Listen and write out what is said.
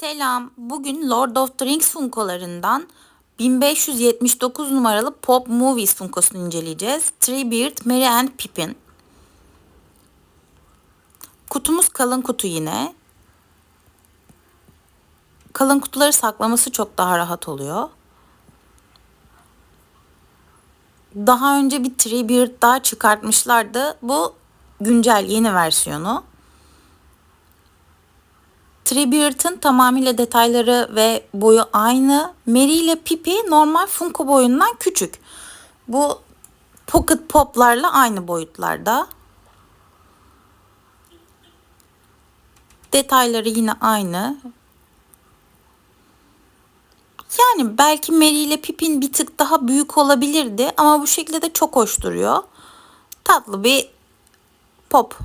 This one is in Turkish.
Selam. Bugün Lord of the Rings Funko'larından 1579 numaralı Pop Movies Funko'sunu inceleyeceğiz. Treebeard, Merry and Pippin. Kutumuz kalın kutu yine. Kalın kutuları saklaması çok daha rahat oluyor. Daha önce bir Treebeard daha çıkartmışlardı. Bu güncel yeni versiyonu. Treebeard'ın tamamıyla detayları ve boyu aynı. Mary ile Pippi normal Funko boyundan küçük. Bu Pocket Pop'larla aynı boyutlarda. Detayları yine aynı. Yani belki Mary ile Pippin bir tık daha büyük olabilirdi ama bu şekilde de çok hoş duruyor. Tatlı bir pop